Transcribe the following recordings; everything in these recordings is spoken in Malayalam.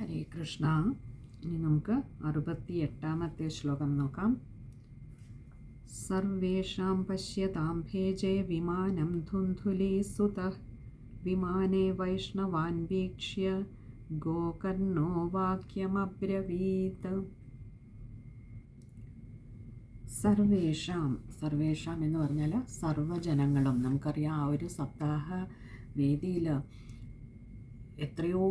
ഹരേ കൃഷ്ണ. ഇനി നമുക്ക് അറുപത്തി എട്ടാമത്തെ ശ്ലോകം നോക്കാം. സർവേഷാം പശ്യതാം ഭേജേ വിമാനം ധുന്ധുലീസുത വിമാനേ വൈഷ്ണവാൻ വീക്ഷ്യ. ഗോകർണോ വാക്യമബ്രവീത്. സർവേഷാം സർവേഷാം എന്ന് പറഞ്ഞാൽ സർവജനങ്ങളും. നമുക്കറിയാം ആ ഒരു സപ്താഹ വേദിയിൽ എത്രയോ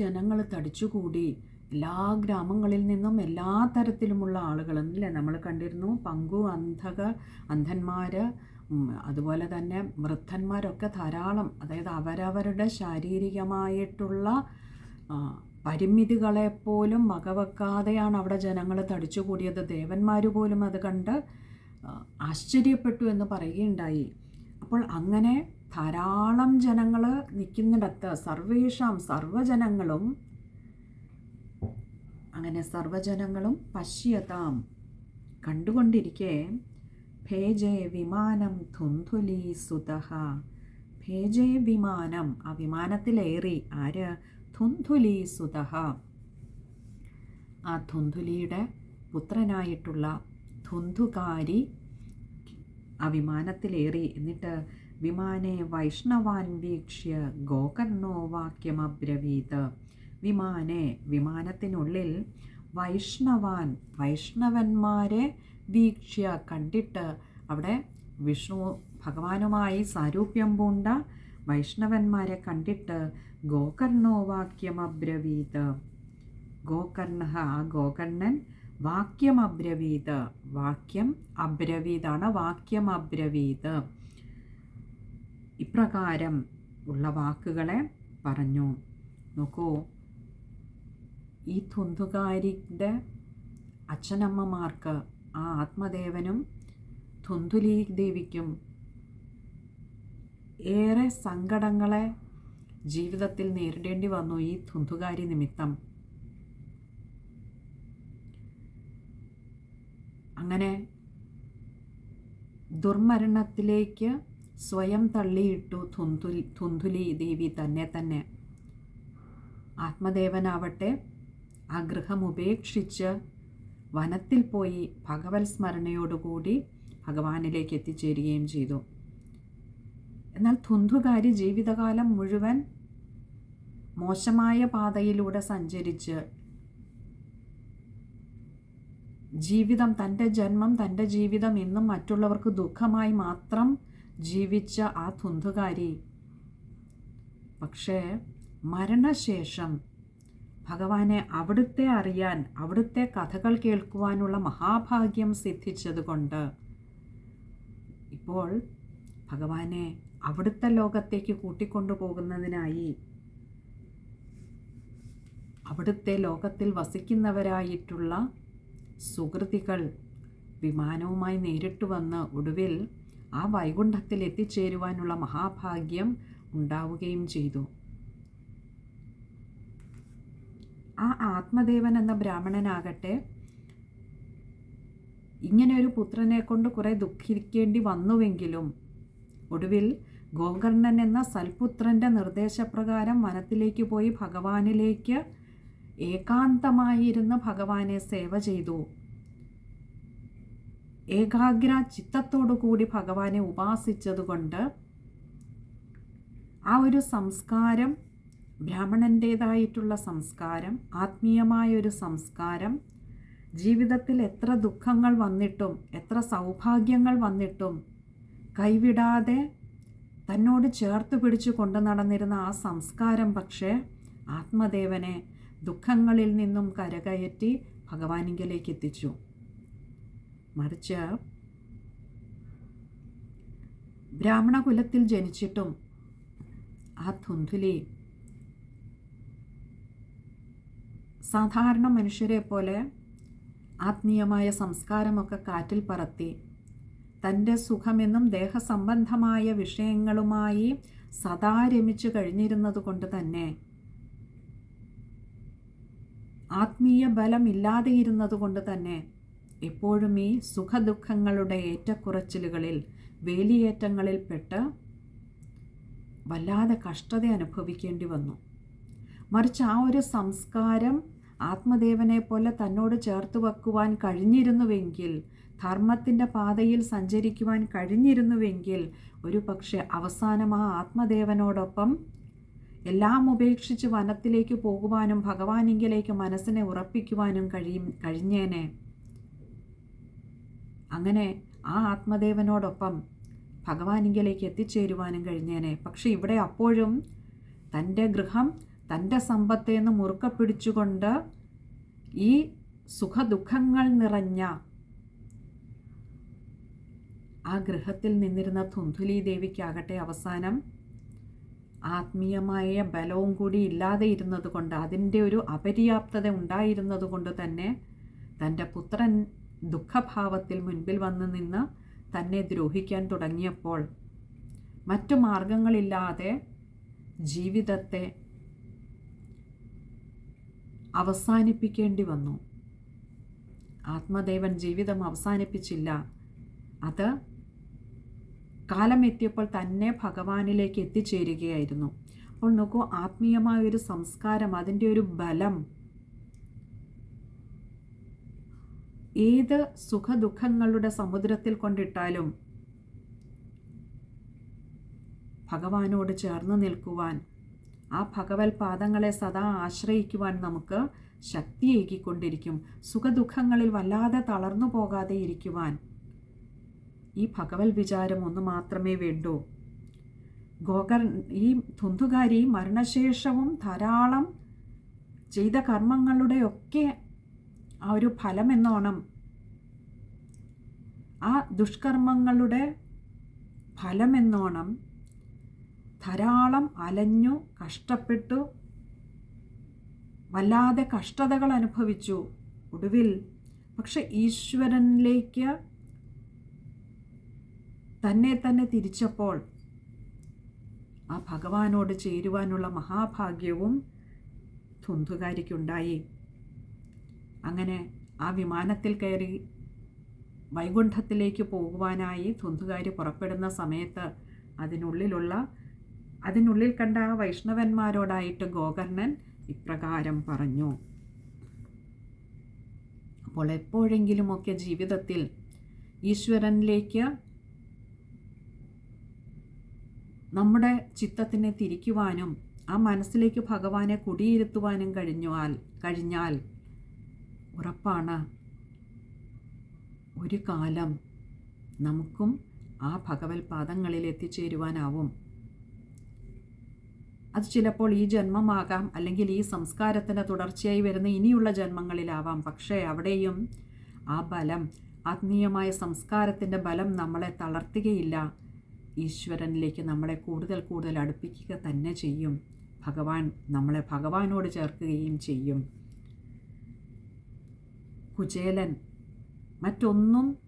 ജനങ്ങൾ തടിച്ചുകൂടി എല്ലാ ഗ്രാമങ്ങളിൽ നിന്നും എല്ലാ തരത്തിലുമുള്ള ആളുകൾ അല്ലേ? നമ്മൾ കണ്ടിരുന്നു പങ്കു അന്ധക അന്ധന്മാർ അതുപോലെ തന്നെ വൃദ്ധന്മാരൊക്കെ ധാരാളം. അതായത് അവരവരുടെ ശാരീരികമായിട്ടുള്ള പരിമിതികളെ പരിമിതികളെപ്പോലും വകവെക്കാതെയാണ് അവിടെ ജനങ്ങൾ തടിച്ചുകൂടിയത്. ദേവന്മാർ പോലും അത് കണ്ട് ആശ്ചര്യപ്പെട്ടു എന്ന് പറയുകയുണ്ടായി. അപ്പോൾ അങ്ങനെ ധാരാളം ജനങ്ങൾ നിൽക്കുന്നിടത്ത് സർവേഷാം സർവജനങ്ങളും അങ്ങനെ സർവജനങ്ങളും പശ്യതാം. കണ്ടുകൊണ്ടിരിക്കെ ഭേജേ വിമാനം ധുന്ധുലി സുതഹ. ഭേജേ വിമാനം. ആ വിമാനത്തിലേറി. ആര്? ധുന്ധുലി സുതഹ. ആ ധുന്ധുലിയുടെ പുത്രനായിട്ടുള്ള ധുന്ധുകാരി ആ വിമാനത്തിലേറി. എന്നിട്ട് വിമാനെ വൈഷ്ണവാൻ വീക്ഷ്യ ഗോകർണോ വാക്യമബ്രവീത്. വിമാനെ വിമാനത്തിനുള്ളിൽ വൈഷ്ണവാൻ വൈഷ്ണവന്മാരെ വീക്ഷ്യ കണ്ടിട്ട് അവിടെ വിഷ്ണു ഭഗവാനുമായി സാരൂപ്യം പൂണ്ട വൈഷ്ണവന്മാരെ കണ്ടിട്ട് ഗോകർണോ വാക്യമബ്രവീത്. ഗോകർണ ആ ഗോകർണൻ വാക്യം അബ്രവീത് വാക്യം അബ്രവീതാണ് വാക്യം അബ്രവീത് ഇപ്രകാരം ഉള്ള വാക്കുകളെ പറഞ്ഞു. നോക്കൂ. ഈ തുന്തുകാരിയുടെ അച്ഛനമ്മമാർക്ക് ആ ആത്മദേവനും തുന്തുലീ ദേവിക്കും ഏറെ സങ്കടങ്ങളെ ജീവിതത്തിൽ നേരിടേണ്ടി വന്നു ഈ തുന്തുകാരി നിമിത്തം. അങ്ങനെ ദുർമരണത്തിലേക്ക് സ്വയം തള്ളിയിട്ടു തുന്തുലി തുന്തുലി ദേവി തന്നെ തന്നെ. ആത്മദേവനാവട്ടെ ആ ഗൃഹം ഉപേക്ഷിച്ച് വനത്തിൽ പോയി ഭഗവത് സ്മരണയോടുകൂടി ഭഗവാനിലേക്ക് എത്തിച്ചേരുകയും ചെയ്തു. എന്നാൽ തുന്തുകാരി ജീവിതകാലം മുഴുവൻ മോശമായ പാതയിലൂടെ സഞ്ചരിച്ച് ജീവിതം തന്റെ ജന്മം തന്റെ ജീവിതം എന്നും മറ്റുള്ളവർക്ക് ദുഃഖമായി മാത്രം ജീവിച്ച ആ തുന്തുകാരി പക്ഷേ മരണശേഷം ഭഗവാനെ അവിടുത്തെ അറിയാൻ അവിടുത്തെ കഥകൾ കേൾക്കുവാനുള്ള മഹാഭാഗ്യം സിദ്ധിച്ചതുകൊണ്ട് ഇപ്പോൾ ഭഗവാനെ അവിടുത്തെ ലോകത്തേക്ക് കൂട്ടിക്കൊണ്ടുപോകുന്നതിനായി അവിടുത്തെ ലോകത്തിൽ വസിക്കുന്നവരായിട്ടുള്ള സുഹൃതികൾ വിമാനവുമായി നേരിട്ട് വന്ന് ഒടുവിൽ ആ വൈകുണ്ഠത്തിൽ എത്തിച്ചേരുവാനുള്ള മഹാഭാഗ്യം ഉണ്ടാവുകയും ചെയ്തു. ആ ആത്മദേവൻ എന്ന ബ്രാഹ്മണനാകട്ടെ ഇങ്ങനെ ഒരു പുത്രനെ കൊണ്ട് കുറെ ദുഃഖിക്കേണ്ടി വന്നുവെങ്കിലും ഒടുവിൽ ഗോകർണൻ എന്ന സൽപുത്രന്റെ നിർദ്ദേശപ്രകാരം വനത്തിലേക്ക് പോയി ഭഗവാനിലേക്ക് ഏകാന്തമായിരുന്ന് ഭഗവാനെ സേവ ചെയ്തു. ഏകാഗ്ര ചിത്തത്തോടു കൂടി ഭഗവാനെ ഉപാസിച്ചതുകൊണ്ട് ആ ഒരു സംസ്കാരം ബ്രാഹ്മണന്റേതായിട്ടുള്ള സംസ്കാരം ആത്മീയമായൊരു സംസ്കാരം ജീവിതത്തിൽ എത്ര ദുഃഖങ്ങൾ വന്നിട്ടും എത്ര സൗഭാഗ്യങ്ങൾ വന്നിട്ടും കൈവിടാതെ തന്നോട് ചേർത്ത് പിടിച്ചു കൊണ്ടു നടന്നിരുന്ന ആ സംസ്കാരം പക്ഷേ ആത്മദേവനെ ദുഃഖങ്ങളിൽ നിന്നും കരകയറ്റി ഭഗവാനിങ്കലേക്ക് എത്തിച്ചു. മറിച്ച് ബ്രാഹ്മണ കുലത്തിൽ ജനിച്ചിട്ടും ആ ധുന്ധുലി സാധാരണ മനുഷ്യരെ പോലെ ആത്മീയമായ സംസ്കാരമൊക്കെ കാറ്റിൽ പറത്തി തന്റെ സുഖമെന്നും ദേഹസംബന്ധമായ വിഷയങ്ങളുമായി സദാ രമിച്ചു കഴിഞ്ഞിരുന്നത് കൊണ്ട് തന്നെ ആത്മീയ ബലമില്ലാതെയിരുന്നത് കൊണ്ട് തന്നെ എപ്പോഴും ഈ സുഖദുഃഖങ്ങളുടെ ഏറ്റക്കുറച്ചിലുകളിൽ വേലിയേറ്റങ്ങളിൽപ്പെട്ട് വല്ലാതെ കഷ്ടത അനുഭവിക്കേണ്ടി വന്നു. മറിച്ച് ആ ഒരു സംസ്കാരം ആത്മദേവനെ പോലെ തന്നോട് ചേർത്ത് വെക്കുവാൻ കഴിഞ്ഞിരുന്നുവെങ്കിൽ ധർമ്മത്തിന്റെ പാതയിൽ സഞ്ചരിക്കുവാൻ കഴിഞ്ഞിരുന്നുവെങ്കിൽ ഒരു പക്ഷേ അവസാനം ആ ആത്മദേവനോടൊപ്പം എല്ലാം ഉപേക്ഷിച്ച് വനത്തിലേക്ക് പോകുവാനും ഭഗവാനിങ്കിലേക്ക് മനസ്സിനെ ഉറപ്പിക്കുവാനും കഴിയും കഴിഞ്ഞേനെ. അങ്ങനെ ആ ആത്മദേവനോടൊപ്പം ഭഗവാനിങ്കിലേക്ക് എത്തിച്ചേരുവാനും കഴിഞ്ഞേനെ. പക്ഷേ ഇവിടെ അപ്പോഴും തന്റെ ഗൃഹം തന്റെ സമ്പത്തേന്ന് മുറുക്ക പിടിച്ചുകൊണ്ട് ഈ സുഖദുഃഖങ്ങൾ നിറഞ്ഞ ആ ഗൃഹത്തിൽ നിന്നിരുന്ന ധുന്ധുലി ദേവിക്കാകട്ടെ അവസാനം ആത്മീയമായ ബലവും കൂടി ഇല്ലാതെ ഇരുന്നത് കൊണ്ട് അതിന്റെ ഒരു അപര്യാപ്തത ഉണ്ടായിരുന്നത് കൊണ്ട് തന്നെ തന്റെ പുത്രൻ ദുഃഖഭാവത്തിൽ മുൻപിൽ വന്ന് നിന്ന് തന്നെ ദ്രോഹിക്കാൻ തുടങ്ങിയപ്പോൾ മറ്റു മാർഗങ്ങളില്ലാതെ ജീവിതത്തെ അവസാനിപ്പിക്കേണ്ടി വന്നു. ആത്മദേവൻ ജീവിതം അവസാനിപ്പിച്ചില്ല. അത് കാലമെത്തിയപ്പോൾ തന്നെ ഭഗവാനിലേക്ക് എത്തിച്ചേരുകയായിരുന്നു. അപ്പോൾ നോക്കൂ ആത്മീയമായ ഒരു സംസ്കാരം അതിന്റെ ഒരു ബലം ഏത് സുഖദുഃഖങ്ങളുടെ സമുദ്രത്തിൽ കൊണ്ടിട്ടാലും ഭഗവാനോട് ചേർന്ന് നിൽക്കുവാൻ ആ ഭഗവത് പാദങ്ങളെ സദാ ആശ്രയിക്കുവാൻ നമുക്ക് ശക്തിയേകിക്കൊണ്ടിരിക്കും സുഖദുഃഖങ്ങളിൽ വല്ലാതെ തളർന്നു പോകാതെ ഇരിക്കുവാൻ ഈ ഭഗവത് വിചാരം ഒന്ന് മാത്രമേ വേണ്ടൂ. ഗോകർ ഈ ധുന്ധുകാരി മരണശേഷവും ധാരാളം ചെയ്ത കർമ്മങ്ങളുടെയൊക്കെ ആ ഒരു ഫലം എന്നോണം ആ ദുഷ്കർമ്മങ്ങളുടെ ഫലമെന്നോണം ധാരാളം അലഞ്ഞു കഷ്ടപ്പെട്ടു വല്ലാതെ കഷ്ടതകൾ അനുഭവിച്ചു ഒടുവിൽ. പക്ഷെ ഈശ്വരനിലേക്ക് തന്നെ തന്നെ തിരിച്ചപ്പോൾ ആ ഭഗവാനോട് ചേരുവാനുള്ള മഹാഭാഗ്യവും ധുന്ധുകാരിക്കുണ്ടായി. അങ്ങനെ ആ വിമാനത്തിൽ കയറി വൈകുണ്ഠത്തിലേക്ക് പോകുവാനായി ധുന്ധുകാരി പുറപ്പെടുന്ന സമയത്ത് അതിനുള്ളിലുള്ള അതിനുള്ളിൽ കണ്ട ആ വൈഷ്ണവന്മാരോടായിട്ട് ഗോകർണൻ ഇപ്രകാരം പറഞ്ഞു. അപ്പോൾ എപ്പോഴെങ്കിലുമൊക്കെ ജീവിതത്തിൽ ഈശ്വരനിലേക്ക് നമ്മുടെ ചിത്തത്തിനെ തിരിക്കുവാനും ആ മനസ്സിലേക്ക് ഭഗവാനെ കുടിയിരുത്തുവാനും കഴിഞ്ഞാൽ കഴിഞ്ഞാൽ ഉറപ്പാണ്. ഒരു കാലം നമുക്കും ആ ഭഗവത് പാദങ്ങളിൽ എത്തിച്ചേരുവാനാവും. അത് ചിലപ്പോൾ ഈ ജന്മമാകാം അല്ലെങ്കിൽ ഈ സംസ്കാരത്തിന് തുടർച്ചയായി വരുന്ന ഇനിയുള്ള ജന്മങ്ങളിലാവാം. പക്ഷേ അവിടെയും ആ ബലം ആത്മീയമായ സംസ്കാരത്തിന്റെ ബലം നമ്മളെ തളർത്തുകയില്ല. ഈശ്വരനിലേക്ക് നമ്മളെ കൂടുതൽ കൂടുതൽ അടുപ്പിക്കുക തന്നെ ചെയ്യും. ഭഗവാൻ നമ്മളെ ഭഗവാനോട് ചേർക്കുകയും ചെയ്യും. കുചേലൻ മറ്റൊന്നും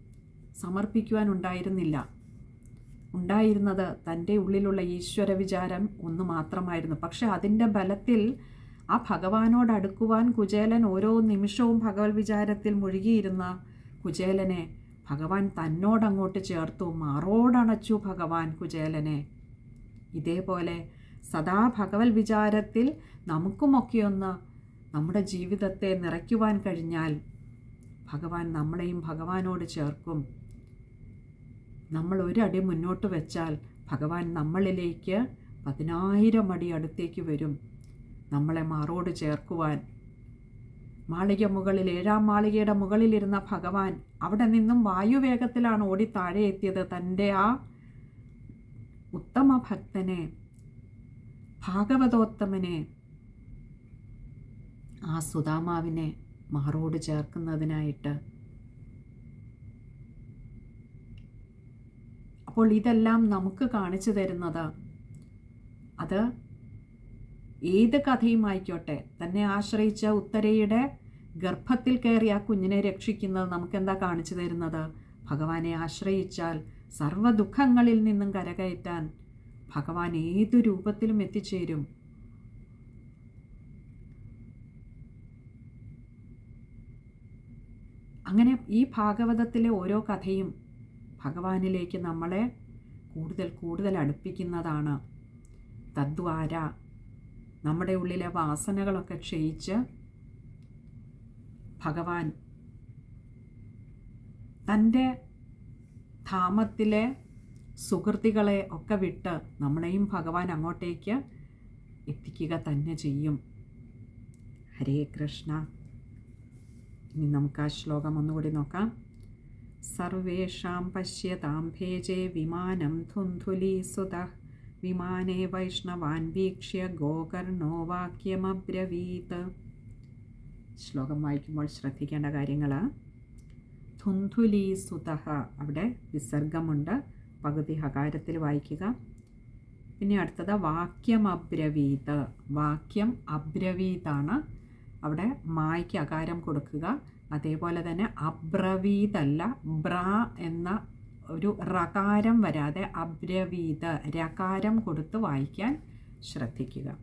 സമർപ്പിക്കുവാനുണ്ടായിരുന്നില്ല. ഉണ്ടായിരുന്നത് തന്റെ ഉള്ളിലുള്ള ഈശ്വര വിചാരം ഒന്ന് മാത്രമായിരുന്നു. പക്ഷെ അതിന്റെ ബലത്തിൽ ആ ഭഗവാനോട് അടുക്കുവാൻ കുചേലൻ ഓരോ നിമിഷവും ഭഗവത് വിചാരത്തിൽ മുഴുകിയിരുന്ന കുചേലനെ ഭഗവാൻ തന്നോടങ്ങോട്ട് ചേർത്തു. മാറോടണച്ചു ഭഗവാൻ കുചേലനെ. ഇതേപോലെ സദാ ഭഗവത് വിചാരത്തിൽ നമുക്കുമൊക്കെയൊന്ന് നമ്മുടെ ജീവിതത്തെ നിറയ്ക്കുവാൻ കഴിഞ്ഞാൽ ഭഗവാൻ നമ്മളെയും ഭഗവാനോട് ചേർക്കും. നമ്മൾ ഒരടി മുന്നോട്ട് വെച്ചാൽ ഭഗവാൻ നമ്മളിലേക്ക് പതിനായിരം അടി അടുത്തേക്ക് വരും. നമ്മളെ മാറോട് ചേർക്കുവാൻ. മാളിക മുകളിൽ ഏഴാം മാളികയുടെ മുകളിലിരുന്ന ഭഗവാൻ അവിടെ നിന്നും വായുവേഗത്തിലാണ് ഓടി താഴെ എത്തിയത്. തന്റെ ആ ഉത്തമ ഭക്തനെ ഭാഗവതോത്തമനെ ആ സുധാമാവിനെ മാറോട് ചേർക്കുന്നതിനായിട്ട്. അപ്പോൾ ഇതെല്ലാം നമുക്ക് കാണിച്ചു തരുന്നത് അത് ഏത് കഥയും ആയിക്കോട്ടെ തന്നെ ആശ്രയിച്ച ഉത്തരയുടെ ഗർഭത്തിൽ കയറി ആ കുഞ്ഞിനെ രക്ഷിക്കുന്നത് നമുക്കെന്താ കാണിച്ചു തരുന്നത്? ഭഗവാനെ ആശ്രയിച്ചാൽ സർവ ദുഃഖങ്ങളിൽ നിന്നും കരകയറ്റാൻ ഭഗവാൻ ഏതു രൂപത്തിലും എത്തിച്ചേരും. അങ്ങനെ ഈ ഭാഗവതത്തിലെ ഓരോ കഥയും ഭഗവാനിലേക്ക് നമ്മളെ കൂടുതൽ കൂടുതൽ അടുപ്പിക്കുന്നതാണ്. തദ്വാര നമ്മുടെ ഉള്ളിലെ വാസനകളൊക്കെ ക്ഷയിച്ച് ഭഗവാൻ തന്റെ ധാമത്തിലെ സുഹൃത്തികളെ ഒക്കെ വിട്ട് നമ്മളെയും ഭഗവാൻ അങ്ങോട്ടേക്ക് എത്തിക്കുക തന്നെ ചെയ്യും. ഹരേ കൃഷ്ണ. ഇനി നമുക്ക് ആ ശ്ലോകം ഒന്നുകൂടി നോക്കാം. സർവേഷാം പശ്യതാം ഭേജേ വിമാനം ധുന്ധുലീസുത വിമാനേ വൈഷ്ണവാൻ വീക്ഷ്യ ഗോകർണോ വാക്യമബ്രവീത്. ശ്ലോകം വായിക്കുമ്പോൾ ശ്രദ്ധിക്കേണ്ട കാര്യങ്ങൾ ധുന്ധുലീസുത അവിടെ വിസർഗമുണ്ട്. പകുതി ഹകാരത്തിൽ വായിക്കുക. പിന്നെ അടുത്തത് വാക്യം അബ്രവീത് വാക്യം അബ്രവീതാണ്. അവിടെ മായ്ക്ക് അകാരം കൊടുക്കുക. അതേപോലെ തന്നെ അബ്രവീതല്ല ബ്ര എന്ന ഒരു റകാരം വരാതെ അബ്രവീത രകാരം കൊടുത്ത് വായിക്കാൻ ശ്രദ്ധിക്കുക.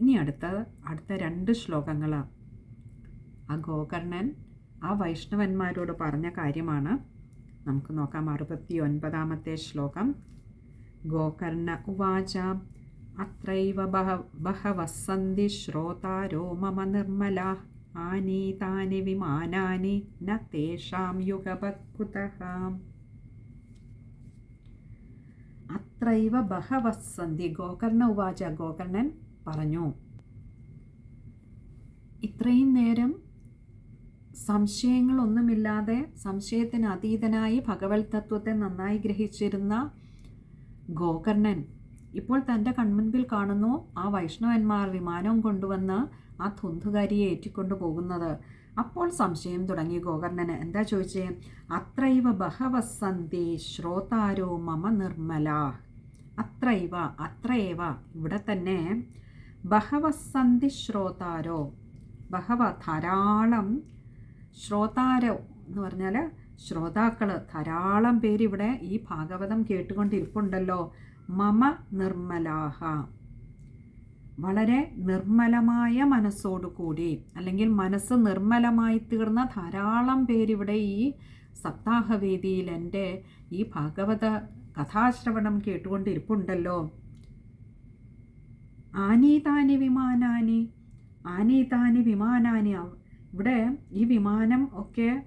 ഇനി അടുത്ത അടുത്ത രണ്ട് ശ്ലോകങ്ങൾ. ആ ഗോകർണൻ ആ വൈഷ്ണവന്മാരോട് പറഞ്ഞ കാര്യമാണ്. നമുക്ക് നോക്കാം അറുപത്തി ഒൻപതാമത്തെ ശ്ലോകം. ഗോകർണ ഉവാച അത്രൈവ ബഹ ബഹവः സന്തി ശ്രോതാരോ മമ നിർമ്മല. ആനീതാനി വിമാനാനി ന തേഷാം യുഗപത്കുതഃ. അത്രൈവ ബഹവസന്തി ഗോകർണ ഉവാച. ഗോകർണൻ പറഞ്ഞു ഇത്രയും നേരം സംശയങ്ങളൊന്നുമില്ലാതെ സംശയത്തിന് അതീതനായി ഭഗവത് തത്വത്തെ നന്നായി ഗ്രഹിച്ചിരുന്ന ഗോകർണൻ ഇപ്പോൾ തന്റെ കൺമുൻപിൽ കാണുന്നു ആ വൈഷ്ണവന്മാർ വിമാനം കൊണ്ടുവന്ന് ആ ധുന്ധുകാരിയെ ഏറ്റിക്കൊണ്ടു പോകുന്നത്. അപ്പോൾ സംശയം തുടങ്ങി ഗോകർണന്. എന്താ ചോദിച്ചേ? അത്രൈവ ബഹവസന്തി ശ്രോതാരോ മമ നിർമ്മല. അത്രൈവ അത്രയേവ. ഇവിടെ തന്നെ ബഹവസന്തി ശ്രോതാരോ. ബഹവ ധാരാളം ശ്രോതാരോ എന്ന് പറഞ്ഞാൽ ശ്രോതാക്കൾ ധാരാളം പേരിവിടെ ഈ ഭാഗവതം കേട്ടുകൊണ്ടിരിപ്പുണ്ടല്ലോ. മമ നിർമ്മലാഹ. വളരെ നിർമ്മലമായ മനസ്സോടുകൂടി അല്ലെങ്കിൽ മനസ്സ് നിർമ്മലമായി തീർന്ന ധാരാളം പേരിവിടെ ഈ സപ്താഹവേദിയിൽ എന്റെ ഈ ഭാഗവത കഥാശ്രവണം കേട്ടുകൊണ്ടിരിപ്പുണ്ടല്ലോ. ആനീതാനി വിമാനാനി ആനീതാനി വിമാനാനി ഇവിടെ ഈ വിമാനം ഒക്കെ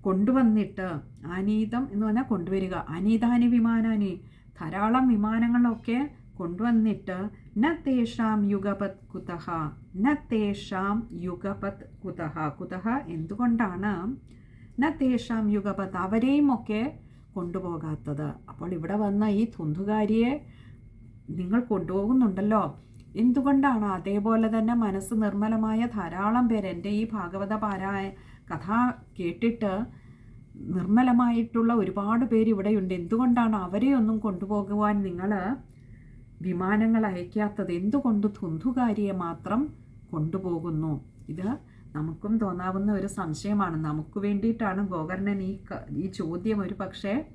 കൊണ്ടുവന്നിട്ട് ആനീതം എന്ന് പറഞ്ഞാൽ കൊണ്ടുവരിക. ആനീതാനി വിമാനാനി ധാരാളം വിമാനങ്ങളൊക്കെ കൊണ്ടുവന്നിട്ട് ന തേഷാം യുഗപത് കുതഹ ന തേഷാം യുഗപത് കുതഹ. കുതഹ എന്തുകൊണ്ടാണ്? ന തേഷാം യുഗപത് അവരെയും ഒക്കെ കൊണ്ടുപോകാത്തത്. അപ്പോൾ ഇവിടെ വന്ന ഈ തുന്തുകാരിയെ നിങ്ങൾ കൊണ്ടുപോകുന്നുണ്ടല്ലോ. എന്തുകൊണ്ടാണ്? അതേപോലെ തന്നെ മനസ്സ് നിർമ്മലമായ ധാരാളം പേര് എന്റെ ഈ ഭാഗവത പാരായ കഥ കേട്ടിട്ട് നിർമ്മലമായിട്ടുള്ള ഒരുപാട് പേര് ഇവിടെയുണ്ട്. എന്തുകൊണ്ടാണ് അവരെ ഒന്നും കൊണ്ടുപോകുവാൻ നിങ്ങൾ വിമാനങ്ങൾ അയക്കാത്തത്? എന്തുകൊണ്ട് തുന്തുകാരിയെ മാത്രം കൊണ്ടുപോകുന്നു? ഇത് നമുക്കും തോന്നാവുന്ന ഒരു സംശയമാണ്. നമുക്ക് വേണ്ടിയിട്ടാണ് ഗോകർണൻ ഈ ഈ ചോദ്യം ഒരു പക്ഷേ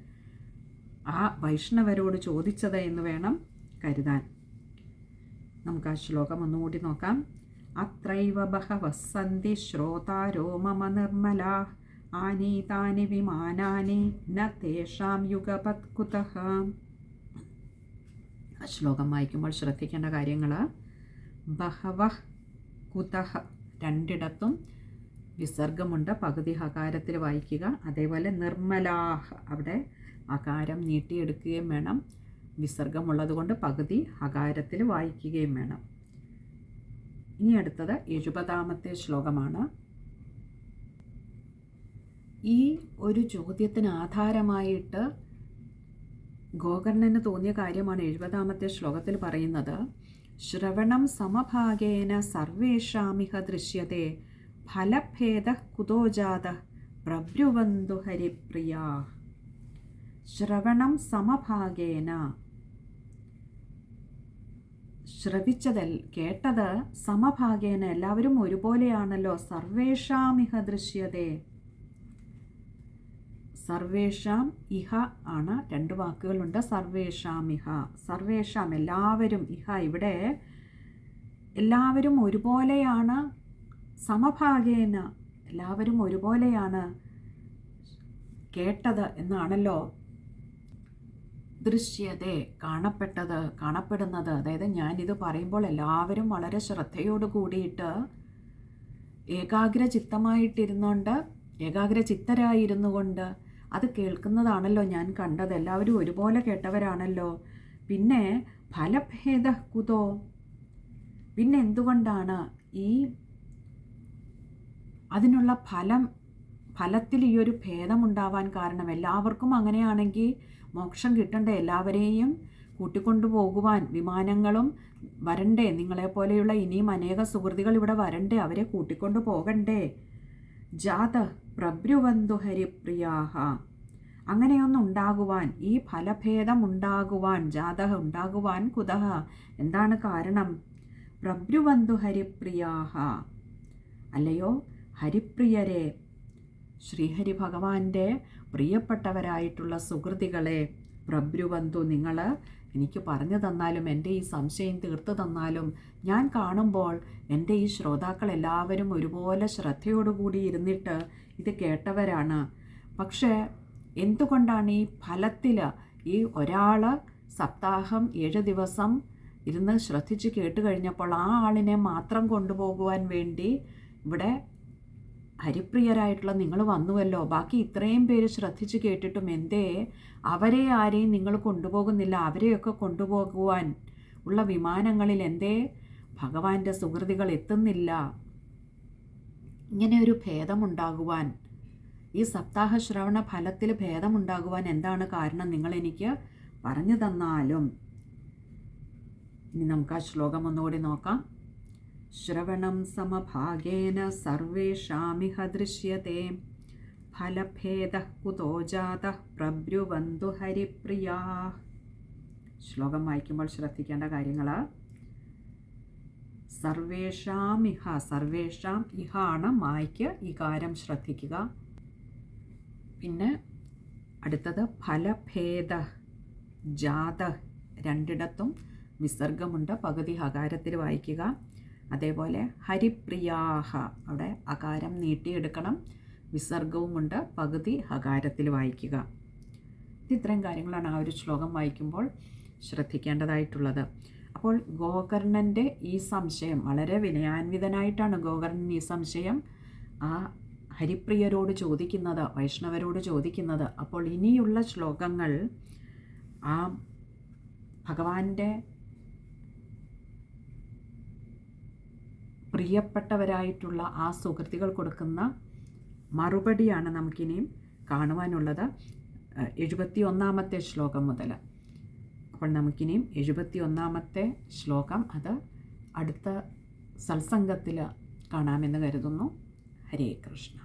ആ വൈഷ്ണവരോട് ചോദിച്ചത് എന്ന് വേണം കരുതാൻ. നമുക്ക് ആ ശ്ലോകം ഒന്നുകൂടി നോക്കാം. അത്രൈവ ബഹവസന്തി ശ്രോതാരോ മമ നിർമ്മല ആനീതാനി വിമാനാനി ന തേഷാം യുഗപത് കുതഃ ശ്ലോകം വായിക്കുമ്പോൾ ശ്രദ്ധിക്കേണ്ട കാര്യങ്ങൾ ബഹവ കുതഹ രണ്ടിടത്തും വിസർഗമുണ്ട്. പകുതി ഹകാരത്തിൽ വായിക്കുക. അതേപോലെ നിർമ്മലാഹ അവിടെ അകാരം നീട്ടിയെടുക്കുകയും വേണം. വിസർഗമുള്ളത് കൊണ്ട് പകുതി ഹകാരത്തിൽ വായിക്കുകയും വേണം. ഇനി അടുത്തത് എഴുപതാമത്തെ ശ്ലോകമാണ്. ഈ ഒരു ചോദ്യത്തിന് ആധാരമായിട്ട് ഗോകർണന് തോന്നിയ കാര്യമാണ് എഴുപതാമത്തെ ശ്ലോകത്തിൽ പറയുന്നത്. ശ്രവണം സമഭാഗേന സർവേഷാമിഹ ദൃശ്യത്തെ ഫലഭേദ കുതോജാത പ്രബ്രുവന്തു ഹരിപ്രിയ. ശ്രവണം സമഭാഗേന. ശ്രവിച്ചതൽ കേട്ടത് സമഭാഗേന എല്ലാവരും ഒരുപോലെയാണല്ലോ സർവേഷാമിഹ ദൃശ്യതേ സർവേഷാം ഇഹ ആണ് രണ്ട് വാക്കുകളുണ്ട്. സർവേഷാം ഇഹ. സർവേഷാം എല്ലാവരും ഇഹ ഇവിടെ എല്ലാവരും ഒരുപോലെയാണ് സമഭാഗേന. എല്ലാവരും ഒരുപോലെയാണ് കേട്ടത് എന്നാണല്ലോ ദൃശ്യതേ കാണപ്പെട്ടത് കാണപ്പെടുന്നത്. അതായത് ഞാനിത് പറയുമ്പോൾ എല്ലാവരും വളരെ ശ്രദ്ധയോട് കൂടിയിട്ട് ഏകാഗ്ര ചിത്തമായിട്ടിരുന്നുകൊണ്ട് ഏകാഗ്ര ചിത്തരായിരുന്നു കൊണ്ട് അത് കേൾക്കുന്നതാണല്ലോ ഞാൻ കണ്ടത്. എല്ലാവരും ഒരുപോലെ കേട്ടവരാണല്ലോ. പിന്നെ ഫലഭേദ കുതോ പിന്നെ എന്തുകൊണ്ടാണ് ഈ അതിനുള്ള ഫലം ഫലത്തിൽ ഈ ഒരു ഭേദമുണ്ടാവാൻ കാരണം? എല്ലാവർക്കും അങ്ങനെയാണെങ്കിൽ മോക്ഷം കിട്ടേണ്ട? എല്ലാവരെയും കൂട്ടിക്കൊണ്ടു പോകുവാൻ വിമാനങ്ങളും വരണ്ടേ? നിങ്ങളെപ്പോലെയുള്ള ഇനിയും അനേക സുഹൃത്തുക്കൾ ഇവിടെ വരണ്ടേ? അവരെ കൂട്ടിക്കൊണ്ടു പോകണ്ടേ? ജാത പ്രഭ്രുവന്തു ഹരിപ്രിയാഹ അങ്ങനെയൊന്നും ഉണ്ടാകുവാൻ ഈ ഫലഭേദം ഉണ്ടാകുവാൻ ജാതക ഉണ്ടാകുവാൻ കുതഹ. എന്താണ് കാരണം? പ്രഭ്രുവന്തു ഹരിപ്രിയാഹ അല്ലയോ? ഹരിപ്രിയരെ ശ്രീഹരി ഭഗവാന്റെ പ്രിയപ്പെട്ടവരായിട്ടുള്ള സുഹൃതികളെ പ്രഭ്രുവന്തു നിങ്ങൾ എനിക്ക് പറഞ്ഞു തന്നാലും എന്റെ ഈ സംശയം തീർത്തു തന്നാലും ഞാൻ കാണുമ്പോൾ എന്റെ ഈ ശ്രോതാക്കൾ എല്ലാവരും ഒരുപോലെ ശ്രദ്ധയോടുകൂടി ഇരുന്നിട്ട് ഇത് കേട്ടവരാണ്. പക്ഷേ എന്തുകൊണ്ടാണ് ഈ ഫലത്തിൽ ഈ ഒരാൾ സപ്താഹം ഏഴ് ദിവസം ഇരുന്ന് ശ്രദ്ധിച്ച് കേട്ട് കഴിഞ്ഞപ്പോൾ ആ ആളിനെ മാത്രം കൊണ്ടുപോകുവാൻ വേണ്ടി ഇവിടെ ഹരിപ്രിയരായിട്ടുള്ള നിങ്ങൾ വന്നുവല്ലോ. ബാക്കി ഇത്രയും പേര് ശ്രദ്ധിച്ച് കേട്ടിട്ടും എന്തേ? അവരെ ആരെയും നിങ്ങൾ കൊണ്ടുപോകുന്നില്ല. അവരെയൊക്കെ കൊണ്ടുപോകുവാൻ ഉള്ള വിമാനങ്ങളിൽ എന്തേ? ഭഗവാന്റെ സുഹൃതികൾ എത്തുന്നില്ല. ഇങ്ങനെ ഒരു ഭേദമുണ്ടാകുവാൻ ഈ സപ്താഹ ശ്രവണ ഫലത്തിൽ ഭേദമുണ്ടാകുവാൻ എന്താണ് കാരണം നിങ്ങൾ എനിക്ക് പറഞ്ഞു തന്നാലും? ഇനി നമുക്ക് ആ ശ്ലോകം ഒന്നുകൂടി നോക്കാം. ശ്രവണം സമഭാഗേന സർവേഷാമിഹ ദൃശ്യത്തെ. ഫലഭേദ കുതോ ജാത പ്രഭ്രുവന്തു ഹരിപ്രിയാ. ശ്ലോകം വായിക്കുമ്പോൾ ശ്രദ്ധിക്കേണ്ട കാര്യങ്ങൾ സർവേഷാം ഇഹ സർവേഷാം ഇഹ ആണ് മായ്ക്ക് ഇകാരം ശ്രദ്ധിക്കുക. പിന്നെ അടുത്തത് ഫലഭേദ ജാത രണ്ടിടത്തും വിസർഗമുണ്ട്. പകുതി ഹകാരത്തിൽ വായിക്കുക. അതേപോലെ ഹരിപ്രിയാഹ അവിടെ അകാരം നീട്ടിയെടുക്കണം. വിസർഗവുമുണ്ട്. പകുതി ഹകാരത്തിൽ വായിക്കുക. ഇത്രയും കാര്യങ്ങളാണ് ആ ഒരു ശ്ലോകം വായിക്കുമ്പോൾ ശ്രദ്ധിക്കേണ്ടതായിട്ടുള്ളത്. അപ്പോൾ ഗോകർണന്റെ ഈ സംശയം വളരെ വിനയാൻവിതനായിട്ടാണ് ഗോകർണൻ ഈ സംശയം ആ ഹരിപ്രിയരോട് ചോദിക്കുന്നത് വൈഷ്ണവരോട് ചോദിക്കുന്നത്. അപ്പോൾ ഇനിയുള്ള ശ്ലോകങ്ങൾ ആ ഭഗവാന്റെ പ്രിയപ്പെട്ടവരായിട്ടുള്ള ആ സുഹൃത്തുക്കൾ കൊടുക്കുന്ന മറുപടിയാണ് നമുക്കിനിയും കാണുവാനുള്ളത്. എഴുപത്തി ഒന്നാമത്തെ ശ്ലോകം മുതൽ. അപ്പോൾ നമുക്കിനിയും എഴുപത്തി ഒന്നാമത്തെ ശ്ലോകം അത് അടുത്ത സത്സംഗത്തിൽ കാണാമെന്ന് കരുതുന്നു. ഹരേ കൃഷ്ണ.